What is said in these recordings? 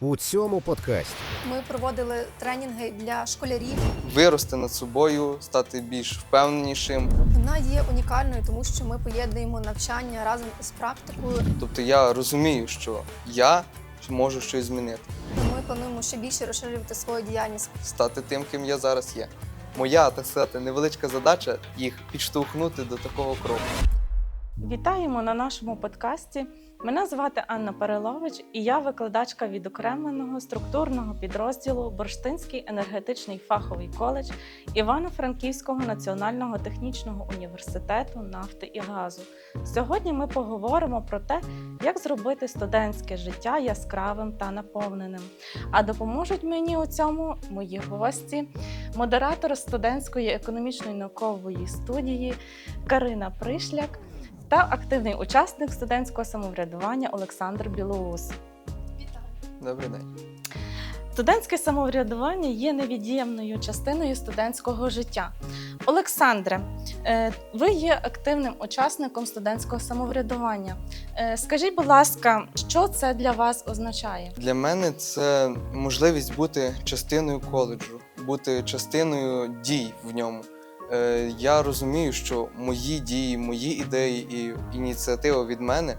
У цьому подкасті Ми проводили тренінги для школярів. вирости над собою, стати більш впевненішим. Вона є унікальною, тому що ми поєднуємо навчання разом із практикою. Тобто я розумію, що я можу щось змінити, Ми плануємо ще більше розширювати свою діяльність. стати тим, ким я зараз є. Моя, так сказати, невеличка задача їх підштовхнути до такого кроку. Вітаємо на нашому подкасті. Мене звати Анна Перелович, і я викладачка відокремленого структурного підрозділу Бурштинський енергетичний фаховий коледж Івано-Франківського національного технічного університету нафти і газу. Сьогодні ми поговоримо про те, як зробити студентське життя яскравим та наповненим. А допоможуть мені у цьому мої гості, модератор студентської економічної наукової студії Карина Пришляк та активний учасник студентського самоврядування Олександр Білоус. Добрий день. Студентське самоврядування є невід'ємною частиною студентського життя. Олександре, е, ви є активним учасником студентського самоврядування. Е, Скажіть, будь ласка, що це для вас означає? Для мене це можливість бути частиною коледжу, бути частиною дій в ньому. Е, Я розумію, що мої дії, мої ідеї і ініціатива від мене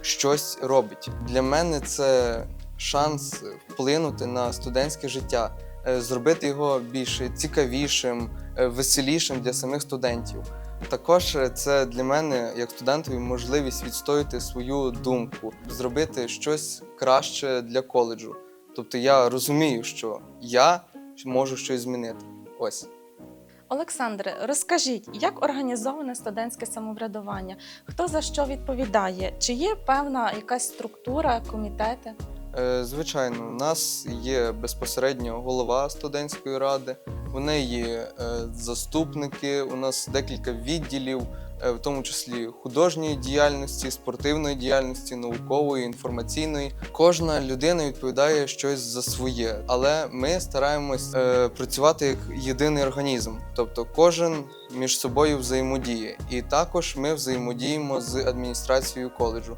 щось робить. Для мене це шанс вплинути на студентське життя, е, зробити його більш цікавішим, е, веселішим для самих студентів. Також е, це для мене, як студентові, можливість відстояти свою думку, зробити щось краще для коледжу. Тобто я розумію, що я можу щось змінити. Ось. Олександре, розкажіть, як організоване студентське самоврядування? Хто за що відповідає? Чи є певна якась структура, комітети? Е, Звичайно, у нас є безпосередньо голова студентської ради, у неї е, заступники, у нас декілька відділів, в тому числі художньої діяльності, спортивної діяльності, наукової, інформаційної. Кожна людина відповідає щось за своє, але ми стараємось е, працювати як єдиний організм, тобто кожен між собою взаємодіє. І також ми взаємодіємо з адміністрацією коледжу.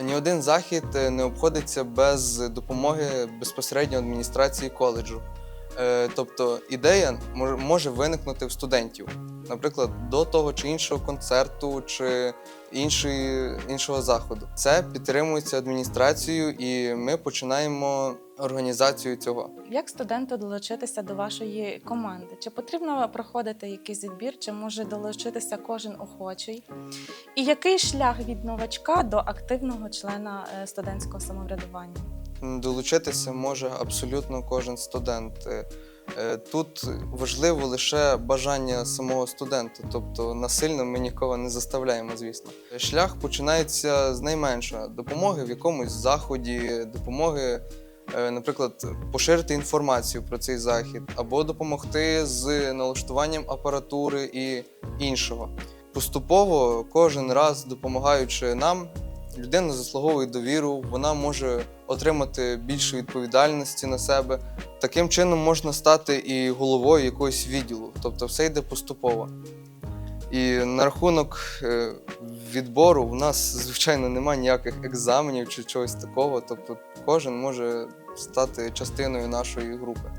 Ні один захід е, не обходиться без допомоги безпосередньо адміністрації коледжу. Е, Тобто ідея мож- може виникнути в студентів, наприклад, до того чи іншого концерту чи іншої, іншого заходу. Це підтримується адміністрацією, і ми починаємо організацію цього. Як студенту долучитися до вашої команди? Чи потрібно проходити якийсь відбір, чи може долучитися кожен охочий? І який шлях від новачка до активного члена е, студентського самоврядування? Долучитися може абсолютно кожен студент. Е, е, Тут важливо лише бажання самого студента, тобто насильно ми нікого не заставляємо, звісно. Шлях починається з найменшого допомоги в якомусь заході, допомоги, е, наприклад, поширити інформацію про цей захід, або допомогти з налаштуванням апаратури і іншого. Поступово кожен раз допомагаючи нам, людина заслуговує довіру, вона може отримати більше відповідальності на себе. Таким чином можна стати і головою якогось відділу, тобто все йде поступово. І на рахунок е, відбору в нас, звичайно, немає ніяких екзаменів чи чогось такого. Тобто кожен може стати частиною нашої групи.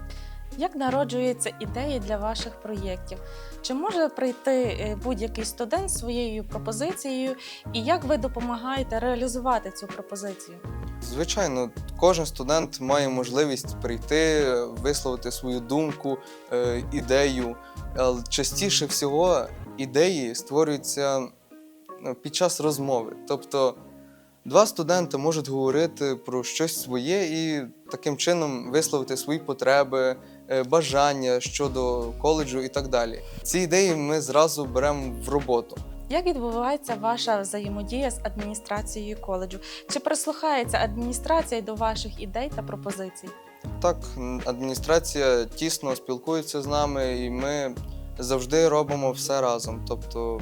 Як народжуються ідеї для ваших проєктів? Чи може прийти е, будь-який студент своєю пропозицією, і як ви допомагаєте реалізувати цю пропозицію? Звичайно, кожен студент має можливість прийти, висловити свою думку, е, ідею. Але частіше всього ідеї створюються ну, під час розмови. Тобто два студенти можуть говорити про щось своє і таким чином висловити свої потреби, е, бажання щодо коледжу і так далі. Ці ідеї ми зразу беремо в роботу. Як відбувається ваша взаємодія з адміністрацією коледжу? Чи прислухається адміністрація до ваших ідей та пропозицій? Так, адміністрація тісно спілкується з нами, і ми завжди робимо все разом. Тобто,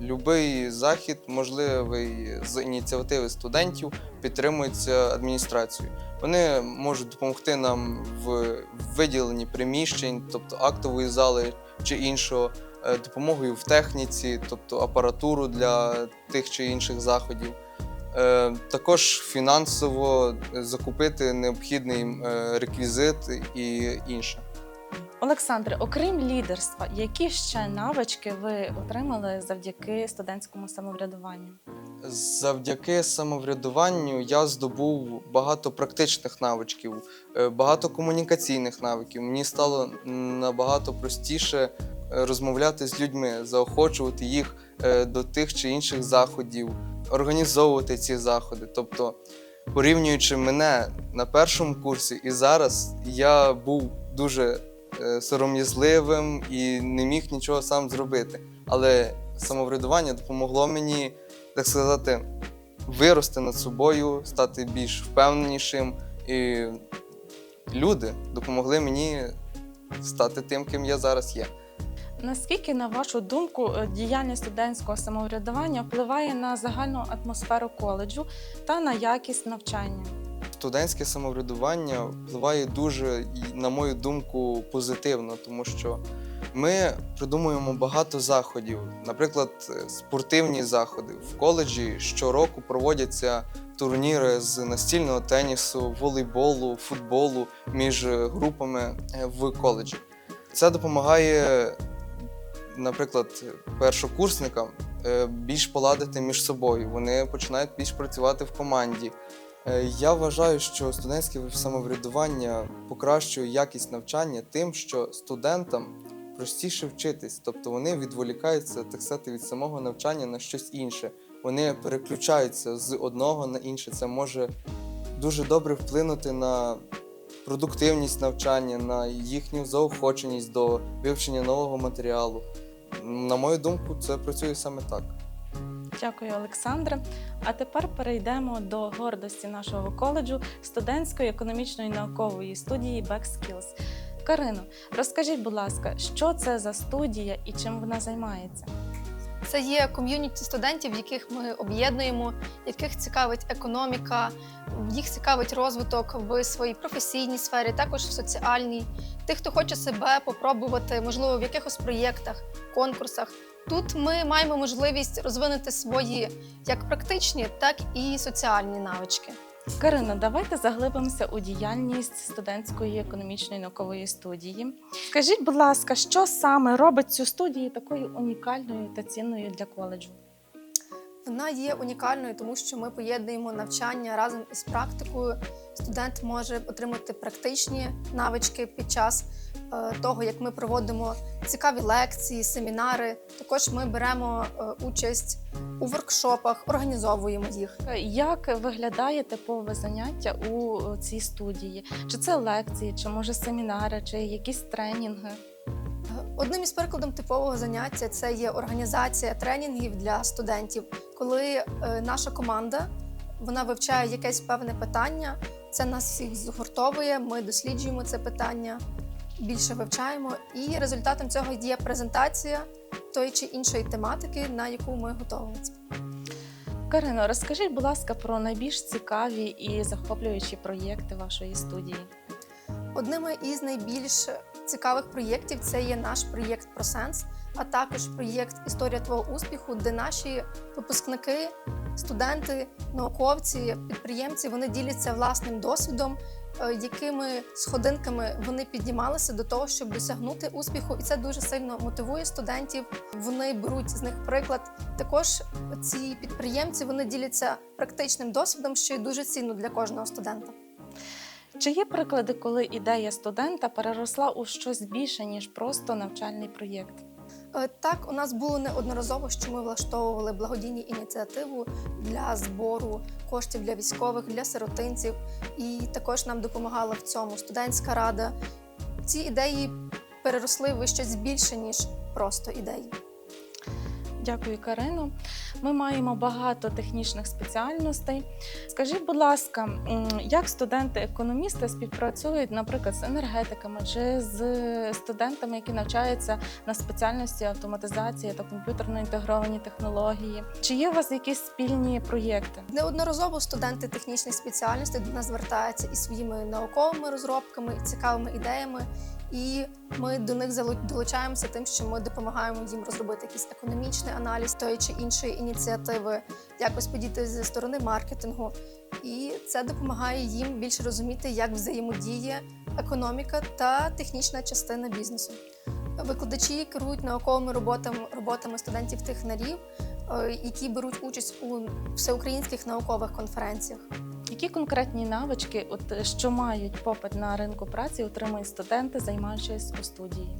будь-який захід, можливий з ініціативи студентів, підтримується адміністрацією. Вони можуть допомогти нам в виділенні приміщень, тобто актової зали чи іншого, е, допомогою в техніці, тобто апаратуру для тих чи інших заходів. Е, Також фінансово закупити необхідний е, реквізит і інше. Олександре, окрім лідерства, які ще навички ви отримали завдяки студентському самоврядуванню? Завдяки самоврядуванню я здобув багато практичних навичків, е, багато комунікаційних навиків. Мені стало набагато простіше е, розмовляти з людьми, заохочувати їх е, до тих чи інших заходів, організовувати ці заходи. Тобто, порівнюючи мене на першому курсі і зараз, я був дуже сором'язливим і не міг нічого сам зробити. Але самоврядування допомогло мені так сказати, вирости над собою, стати більш впевненішим. І люди допомогли мені стати тим, ким я зараз є. Наскільки, на вашу думку, е, діяльність студентського самоврядування впливає на загальну атмосферу коледжу та на якість навчання? Студентське самоврядування впливає дуже, на мою думку, позитивно, тому що ми придумуємо багато заходів, наприклад, е, спортивні заходи. В коледжі щороку проводяться турніри з настільного тенісу, волейболу, футболу між групами е, в коледжі. Це допомагає, наприклад, першокурсникам е, більш поладити між собою. Вони починають більш працювати в команді. Е, Я вважаю, що студентське самоврядування покращує якість навчання тим, що студентам простіше вчитись, тобто вони відволікаються так сказати, від самого навчання на щось інше. Вони переключаються з одного на інше. Це може дуже добре вплинути на продуктивність навчання, на їхню заохоченість до вивчення нового матеріалу. На мою думку, це працює саме так. Дякую, Олександре. А тепер перейдемо до гордості нашого коледжу студентської економічної наукової студії BackSkills. Карину, розкажіть, будь ласка, що це за студія і чим вона займається? Це є ком'юніті студентів, яких ми об'єднуємо, яких цікавить економіка, їх цікавить розвиток в своїй професійній сфері, також в соціальній. Тих, хто хоче себе попробувати, можливо, в якихось проєктах, конкурсах. Тут ми маємо можливість розвинути свої як практичні, так і соціальні навички. Карина, давайте заглибимося у діяльність студентської економічної наукової студії. Скажіть, будь ласка, що саме робить цю студію такою унікальною та цінною для коледжу? Вона є унікальною, тому що ми поєднуємо навчання разом із практикою. Студент може отримати практичні навички під час е, того, як ми проводимо цікаві лекції, семінари. Також ми беремо е, участь у воркшопах, організовуємо їх. Як виглядає типове заняття у цій студії? Чи це лекції, чи може семінари, чи якісь тренінги? Одним із прикладом типового заняття це є організація тренінгів для студентів, коли е, наша команда вона вивчає якесь певне питання. Це нас всіх згуртовує. Ми досліджуємо це питання, більше вивчаємо, і результатом цього є презентація тої чи іншої тематики, на яку ми готуємося. Карино, розкажіть, будь ласка, про найбільш цікаві і захоплюючі проєкти вашої студії. Одними із найбільш цікавих проєктів це є наш проєкт ProSense, а також проєкт Історія твого успіху, де наші випускники, студенти, науковці, підприємці вони діляться власним досвідом, е, якими сходинками вони піднімалися до того, щоб досягнути успіху, і це дуже сильно мотивує студентів. Вони беруть з них приклад. Також ці підприємці вони діляться практичним досвідом, що є дуже цінно для кожного студента. Чи є приклади, коли ідея студента переросла у щось більше, ніж просто навчальний проєкт? Е, Так, у нас було неодноразово, що ми влаштовували благодійні ініціативу для збору коштів для військових, для сиротинців, і також нам допомагала в цьому студентська рада. Ці ідеї переросли в щось більше ніж просто ідеї. Дякую, Карино. Ми маємо багато технічних спеціальностей. Скажіть, будь ласка, як студенти-економісти співпрацюють, наприклад, з енергетиками чи з студентами, які навчаються на спеціальності автоматизації та комп'ютерно інтегровані технології? Чи є у вас якісь спільні проєкти? Неодноразово студенти технічних спеціальностей до нас звертаються із своїми науковими розробками цікавими ідеями. І ми до них долучаємося тим, що ми допомагаємо їм розробити якийсь економічний аналіз тої чи іншої ініціативи, якось підійти зі сторони маркетингу. І це допомагає їм більше розуміти, як взаємодіє економіка та технічна частина бізнесу. Викладачі керують науковими роботами, роботами студентів технарів, е, які беруть участь у всеукраїнських наукових конференціях. Які конкретні навички, от е, що мають попит на ринку праці, отримують студенти, займаючись у студії?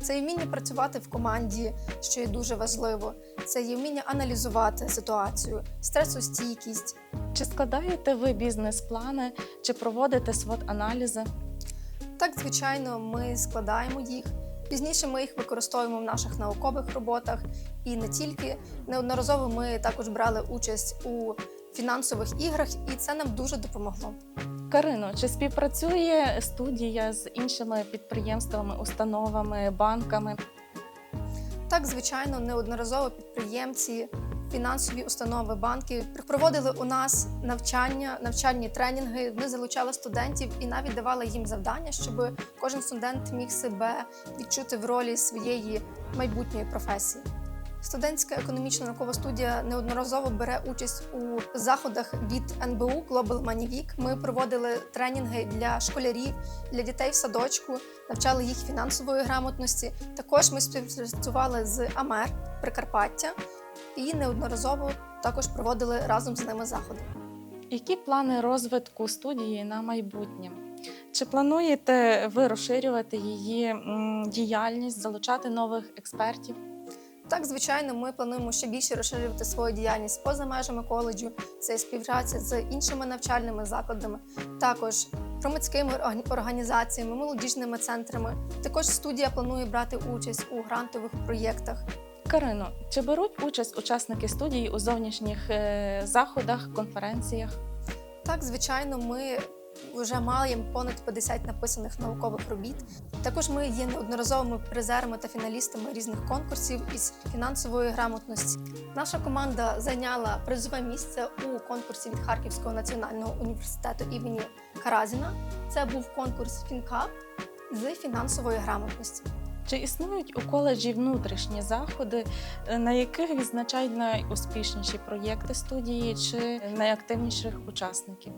Це і вміння працювати в команді, що є дуже важливо. Це є вміння аналізувати ситуацію, стресостійкість. Чи складаєте ви бізнес-плани, чи проводите свот-аналізи? Так, звичайно, ми складаємо їх. Пізніше ми їх використовуємо в наших наукових роботах і не тільки. Неодноразово ми також брали участь у фінансових іграх, і це нам дуже допомогло. Карино, чи співпрацює студія з іншими підприємствами, установами, банками? Так, звичайно, неодноразово підприємці, фінансові установи, банки проводили у нас навчання, навчальні тренінги. Ми залучали студентів і навіть давали їм завдання, щоб кожен студент міг себе відчути в ролі своєї майбутньої професії. Студентська економічна наукова студія неодноразово бере участь у заходах від НБУ Global Money Week. Ми проводили тренінги для школярів, для дітей в садочку, навчали їх фінансової грамотності. Також ми співпрацювали з АМЕР Прикарпаття і неодноразово також проводили разом з ними заходи. Які плани розвитку студії на майбутнє? Чи плануєте ви розширювати її діяльність, залучати нових експертів? Так, звичайно, ми плануємо ще більше розширювати свою діяльність поза межами коледжу. Це співпраця з іншими навчальними закладами, також громадськими організаціями, молодіжними центрами. Також студія планує брати участь у грантових проєктах. Карино, чи беруть участь учасники студії у зовнішніх е, заходах, конференціях? Так, звичайно, ми вже маємо понад 50 написаних наукових робіт. Також ми є неодноразовими призерами та фіналістами різних конкурсів із фінансової грамотності. Наша команда зайняла призове місце у конкурсі від Харківського національного університету імені Каразіна. Це був конкурс Фінкап з фінансової грамотності. Чи існують у коледжі внутрішні заходи, е, на яких відзначають найуспішніші проєкти студії чи найактивніших учасників?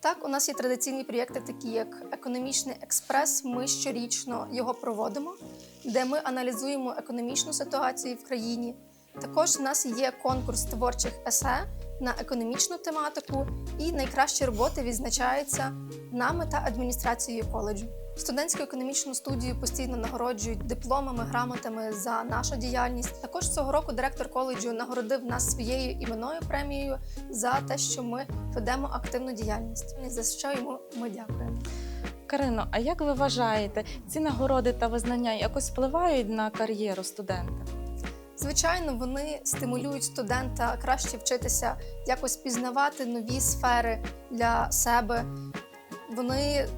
Так, у нас є традиційні проєкти, такі як економічний експрес. Ми щорічно його проводимо, де ми аналізуємо економічну ситуацію в країні. Також у нас є конкурс творчих есе на економічну тематику, і найкращі роботи відзначаються нами та адміністрацією коледжу. Студентську економічну студію постійно нагороджують дипломами, грамотами за нашу діяльність. Також цього року директор коледжу нагородив нас своєю іменною премією за те, що ми ведемо активну діяльність. За що йому ми дякуємо. Карино, а як ви вважаєте, ці нагороди та визнання якось впливають на кар'єру студента? Звичайно, вони стимулюють студента краще вчитися, якось пізнавати нові сфери для себе. Вони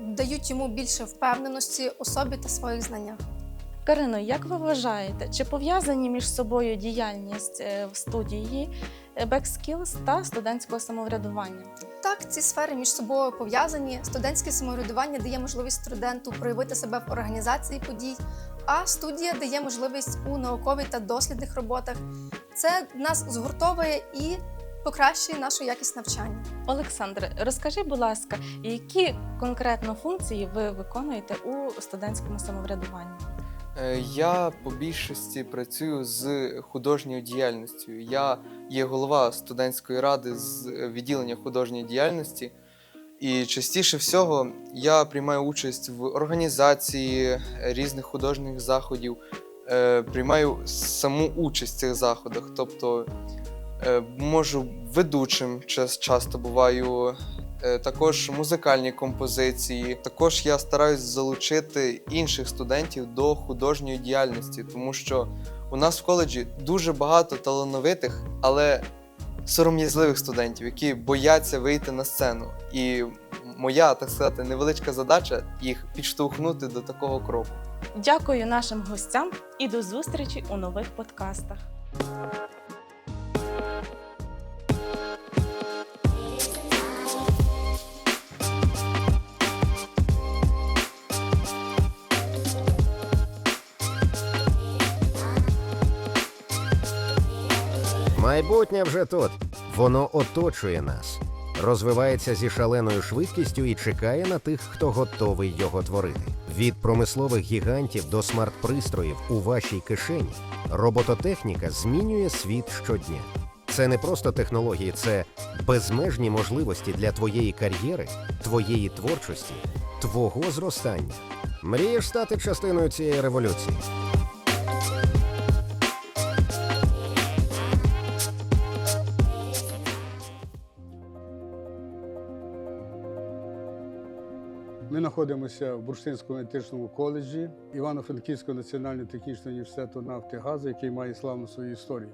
дають йому більше впевненості у собі та своїх знаннях. Карино, як ви вважаєте, чи пов'язані між собою діяльність е, в студії е, Backskills та студентського самоврядування? Так, ці сфери між собою пов'язані. Студентське самоврядування дає можливість студенту проявити себе в організації подій, а студія дає можливість у науковій та дослідних роботах. Це нас згуртовує і покращує нашу якість навчання. Олександре, розкажи, будь ласка, які конкретно функції ви виконуєте у студентському самоврядуванні? Е, Я по більшості працюю з художньою діяльністю. Я є голова студентської ради з відділення художньої діяльності. І частіше всього я приймаю участь в організації різних художніх заходів, е, приймаю саму участь в цих заходах. Тобто можу ведучим часто буваю, е, також музикальні композиції. Також я стараюсь залучити інших студентів до художньої діяльності, тому що у нас в коледжі дуже багато талановитих, але сором'язливих студентів, які бояться вийти на сцену. І моя, так сказати, невеличка задача їх підштовхнути до такого кроку. Дякую нашим гостям і до зустрічі у нових подкастах. Майбутнє вже тут. Воно оточує нас, розвивається зі шаленою швидкістю і чекає на тих, хто готовий його творити. Від промислових гігантів до смарт-пристроїв у вашій кишені робототехніка змінює світ щодня. Це не просто технології, це безмежні можливості для твоєї кар'єри, твоєї творчості, твого зростання. Мрієш стати частиною цієї революції? Знаходимося в Бурштинському етичному коледжі Івано-Франківського національного технічного університету нафти газу, який має славну свою історію.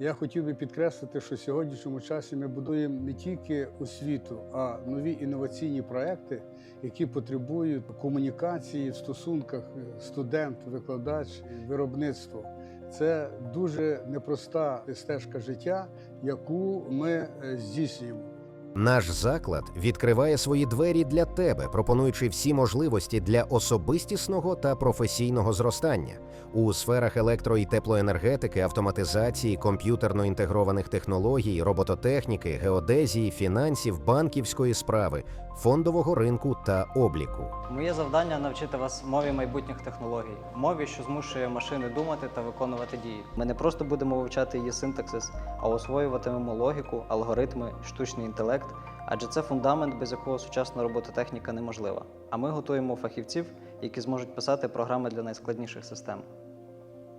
Я хотів би підкреслити, що в сьогоднішньому часі ми будуємо не тільки освіту, а нові інноваційні проекти, які потребують комунікації в стосунках студент, викладач, виробництво. Це дуже непроста стежка життя, яку ми е, здійснюємо. Наш заклад відкриває свої двері для тебе, пропонуючи всі можливості для особистісного та професійного зростання у сферах електро- і теплоенергетики, автоматизації, комп'ютерно інтегрованих технологій, робототехніки, геодезії, фінансів, банківської справи, фондового ринку та обліку. Моє завдання навчити вас мові майбутніх технологій, мові, що змушує машини думати та виконувати дії. Ми не просто будемо вивчати її синтаксис, а освоюватимемо логіку, алгоритми, штучний інтелект, адже це фундамент, без якого сучасна робототехніка неможлива. А ми готуємо фахівців, які зможуть писати програми для найскладніших систем.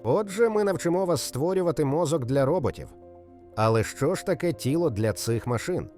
Отже, ми навчимо вас створювати мозок для роботів. Але що ж таке тіло для цих машин?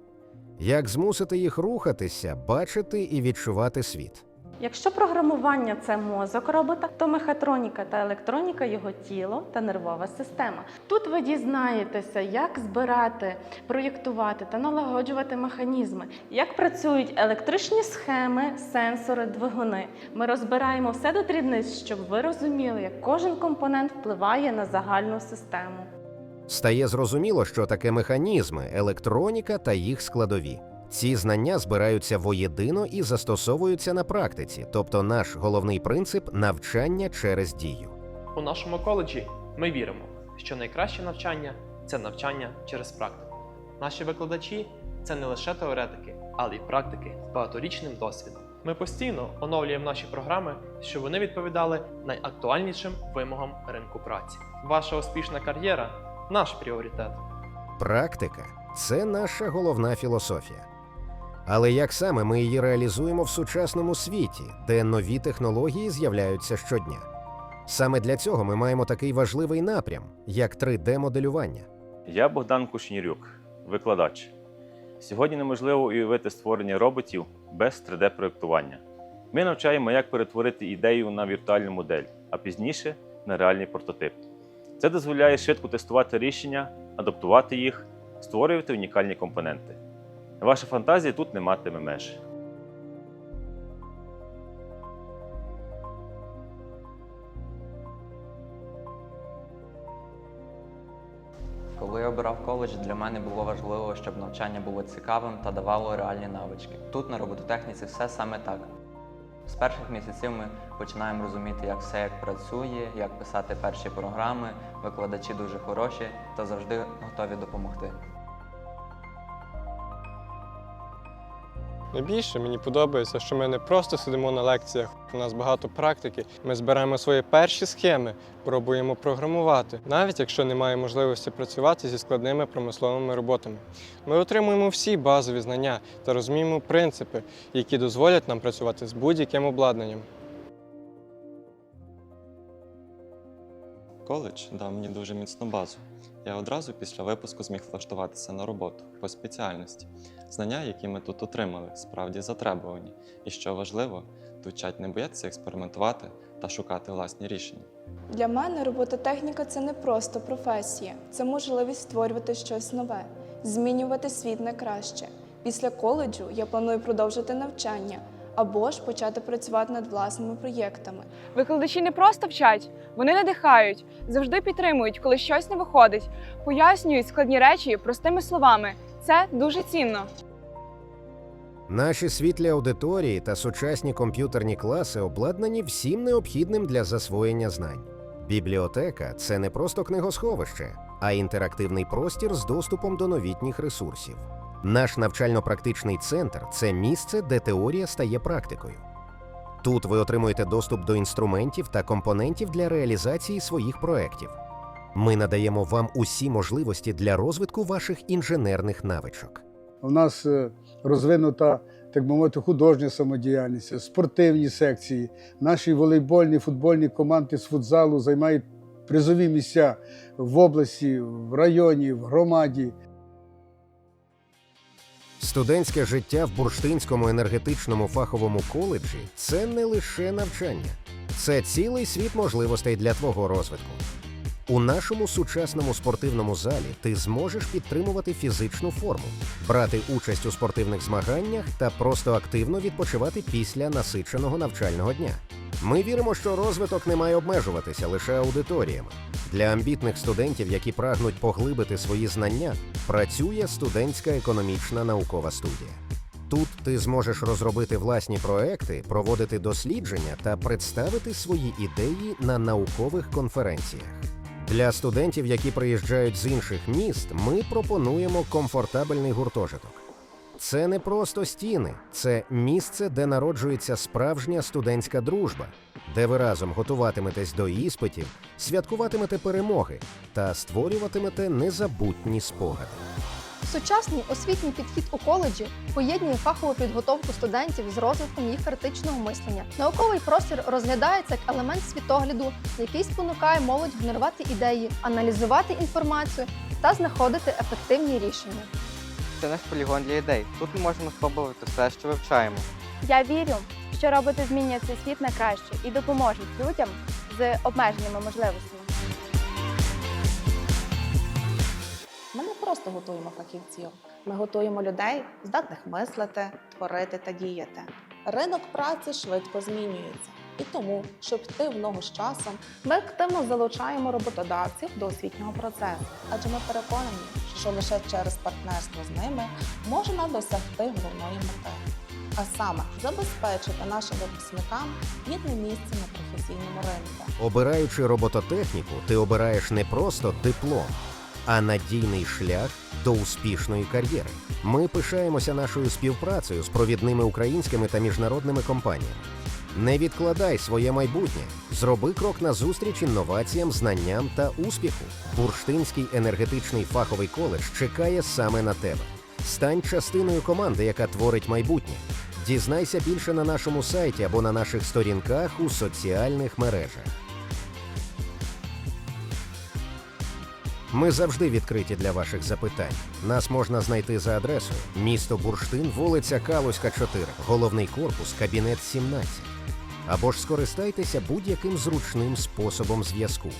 Як змусити їх рухатися, бачити і відчувати світ? Якщо програмування це мозок робота, то мехатроніка та електроніка його тіло та нервова система. Тут ви дізнаєтеся, як збирати, проєктувати та налагоджувати механізми, як працюють електричні схеми, сенсори, двигуни. Ми розбираємо все до дрібниць, щоб ви розуміли, як кожен компонент впливає на загальну систему. Стає зрозуміло, що таке механізми, електроніка та їх складові. Ці знання збираються воєдино і застосовуються на практиці, тобто наш головний принцип навчання через дію. У нашому коледжі ми віримо, що найкраще навчання це навчання через практику. Наші викладачі це не лише теоретики, але й практики з багаторічним досвідом. Ми постійно оновлюємо наші програми, щоб вони відповідали найактуальнішим вимогам ринку праці. Ваша успішна кар'єра наш пріоритет. Практика це наша головна філософія. Але як саме ми її реалізуємо в сучасному світі, де нові технології з'являються щодня? Саме для цього ми маємо такий важливий напрям, як 3D-моделювання. Я Богдан Кушнірюк, викладач. Сьогодні неможливо уявити створення роботів без 3D-проєктування. Ми навчаємо, як перетворити ідею на віртуальну модель, а пізніше на реальний прототип. Це дозволяє швидко тестувати рішення, адаптувати їх, створювати унікальні компоненти. Ваша фантазія тут не матиме меж. Коли я обирав коледж, для мене було важливо, щоб навчання було цікавим та давало реальні навички. Тут на робототехніці все саме так. З перших місяців ми починаємо розуміти, як все як працює, як писати перші програми. Викладачі дуже хороші та завжди готові допомогти. Найбільше мені подобається, що ми не просто сидимо на лекціях, у нас багато практики. Ми збираємо свої перші схеми, пробуємо програмувати, навіть якщо немає можливості працювати зі складними промисловими роботами. Ми отримуємо всі базові знання та розуміємо принципи, які дозволять нам працювати з будь-яким обладнанням. Коледж дав мені дуже міцну базу. Я одразу після випуску зміг влаштуватися на роботу по спеціальності. Знання, які ми тут отримали, справді затребувані. І що важливо, тут вчать не боятися експериментувати та шукати власні рішення. Для мене робототехніка це не просто професія, це можливість створювати щось нове, змінювати світ на краще. Після коледжу я планую продовжити навчання або ж почати працювати над власними проєктами. Викладачі не просто вчать, вони надихають, завжди підтримують, коли щось не виходить, пояснюють складні речі простими словами. Це дуже цінно. Наші світлі аудиторії та сучасні комп'ютерні класи обладнані всім необхідним для засвоєння знань. Бібліотека це не просто книгосховище, а інтерактивний простір з доступом до новітніх ресурсів. Наш навчально-практичний центр це місце, де теорія стає практикою. Тут ви отримуєте доступ до інструментів та компонентів для реалізації своїх проєктів. Ми надаємо вам усі можливості для розвитку ваших інженерних навичок. У нас е, розвинута, так би мовити, художня самодіяльність, спортивні секції. Наші волейбольні, футбольні команди з футзалу займають призові місця в області, в районі, в громаді. Студентське життя в Бурштинському енергетичному фаховому коледжі це не лише навчання, це цілий світ можливостей для твого розвитку. У нашому сучасному спортивному залі ти зможеш підтримувати фізичну форму, брати участь у спортивних змаганнях та просто активно відпочивати після насиченого навчального дня. Ми віримо, що розвиток не має обмежуватися лише аудиторіями. Для амбітних студентів, які прагнуть поглибити свої знання, працює студентська економічна наукова студія. Тут ти зможеш розробити власні проекти, проводити дослідження та представити свої ідеї на наукових конференціях. Для студентів, які приїжджають з інших міст, ми пропонуємо комфортабельний гуртожиток. Це не просто стіни, це місце, де народжується справжня студентська дружба, де ви разом готуватиметесь до іспитів, святкуватимете перемоги та створюватимете незабутні спогади. Сучасний освітній підхід у коледжі поєднує фахову підготовку студентів з розвитком їх критичного мислення. Науковий простір розглядається як елемент світогляду, який спонукає молодь генерувати ідеї, аналізувати інформацію та знаходити ефективні рішення. Це наш полігон для ідей. Тут ми можемо спробувати все, що вивчаємо. Я вірю, що роботи змінять цей світ на краще і допоможуть людям з обмеженими можливостями. Просто готуємо фахівців, ми готуємо людей, здатних мислити, творити та діяти. Ринок праці швидко змінюється, і тому, щоб йти в ногу з часом, ми активно залучаємо роботодавців до освітнього процесу, адже ми переконані, що лише через партнерство з ними можна досягти головної мети. А саме забезпечити нашим випускникам гідне місце на професійному ринку. Обираючи робототехніку, ти обираєш не просто диплом, а надійний шлях до успішної кар'єри. Ми пишаємося нашою співпрацею з провідними українськими та міжнародними компаніями. Не відкладай своє майбутнє. Зроби крок назустріч інноваціям, знанням та успіху. Бурштинський енергетичний фаховий коледж чекає саме на тебе. Стань частиною команди, яка творить майбутнє. Дізнайся більше на нашому сайті або на наших сторінках у соціальних мережах. Ми завжди відкриті для ваших запитань. Нас можна знайти за адресою місто Бурштин, вулиця Калуська, 4, головний корпус, кабінет 17. Або ж скористайтеся будь-яким зручним способом зв'язку.